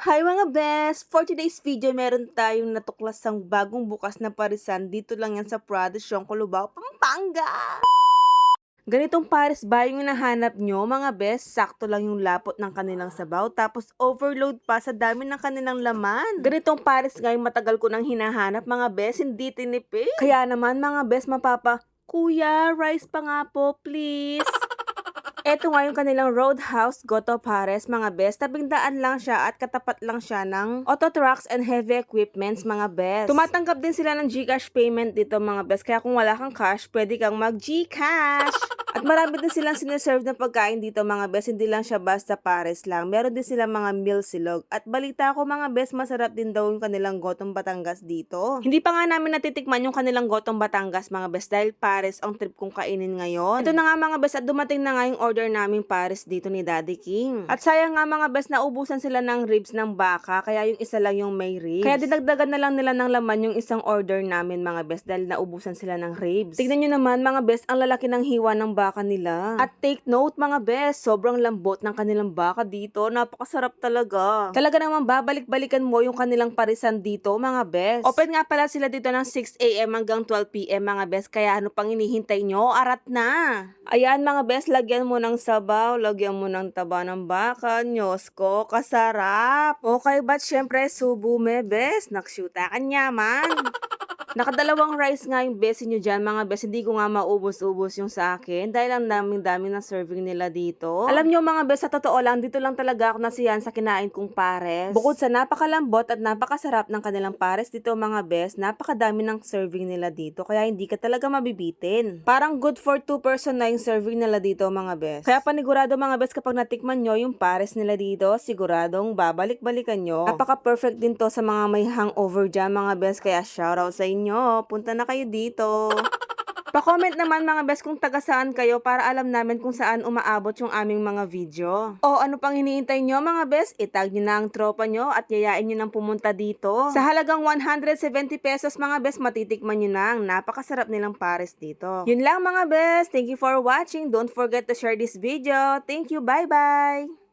Hi mga best! For today's video, meron tayong natuklasang bagong bukas na parisan. Dito lang yan sa Prado, Siongco, Lubao, Pampanga! Ganitong Paris ba yung nahanap nyo, mga best? Sakto lang yung lapot ng kanilang sabaw, tapos overload pa sa dami ng kanilang laman. Ganitong Paris nga matagal ko nang hinahanap, mga best, hindi tinipid. Kaya naman, mga best, mapapa, Kuya, rice pa nga po, please. Ito nga yung kanilang Roadhouse Goto Pares, mga best. Tabing daan lang siya at katapat lang siya ng auto trucks and heavy equipments, mga best. Tumatanggap din sila ng Gcash payment dito, mga best. Kaya kung wala kang cash, pwede kang mag-Gcash. At marami din silang sineserve na pagkain dito, mga best. Hindi lang siya basta pares lang. Meron din silang mga meal silog. At balita ko, mga best, masarap din daw yung kanilang gotong Batangas dito. Hindi pa nga namin natitikman yung kanilang gotong Batangas, mga best. Dahil pares ang trip kong kainin ngayon. Ito na nga, mga best. At dumating na nga yung order naming pares dito ni Daddy King. At sayang nga, mga best, naubusan sila ng ribs ng baka. Kaya yung isa lang yung may ribs. Kaya dinagdagan na lang nila ng laman yung isang order namin, mga best. Dahil naubusan sila ng ribs. Tignan nyo naman, mga best, ang lalaki ng hiwa ng baka nila. At take note mga best, sobrang lambot ng kanilang baka dito. Napakasarap talaga. Talaga naman babalik-balikan mo yung kanilang parisan dito mga best. Open nga pala sila dito ng 6am hanggang 12pm mga best. Kaya ano pang inihintay nyo? Arat na! Ayan mga best, lagyan mo ng sabaw, lagyan mo ng taba ng baka, nyosko, kasarap. Okay, but syempre subo me best, nakshuta kanya man. Nakadalawang rice nga yung besi nyo dyan, mga bes. Hindi ko nga maubos-ubos yung sa akin dahil ang daming-dami ng serving nila dito. Alam nyo mga bes, sa totoo lang, dito lang talaga ako nasiyan sa kinain kong pares. Bukod sa napakalambot at napakasarap ng kanilang pares dito mga bes, napakadami ng serving nila dito. Kaya hindi ka talaga mabibitin. Parang good for two person na yung serving nila dito mga bes. Kaya panigurado mga bes kapag natikman nyo yung pares nila dito, siguradong babalik-balikan nyo. Napaka-perfect din to sa mga may hangover dyan mga bes. Kaya shoutout sa inyo. Punta na kayo dito. Pa-comment naman mga best kung taga saan kayo para alam namin kung saan umaabot yung aming mga video. O ano pang hinihintay nyo mga best? Itag nyo na ang tropa nyo at yayain nyo nang pumunta dito. Sa halagang 170 pesos mga best, matitikman nyo na ang napakasarap nilang pares dito. Yun lang mga best. Thank you for watching. Don't forget to share this video. Thank you. Bye-bye!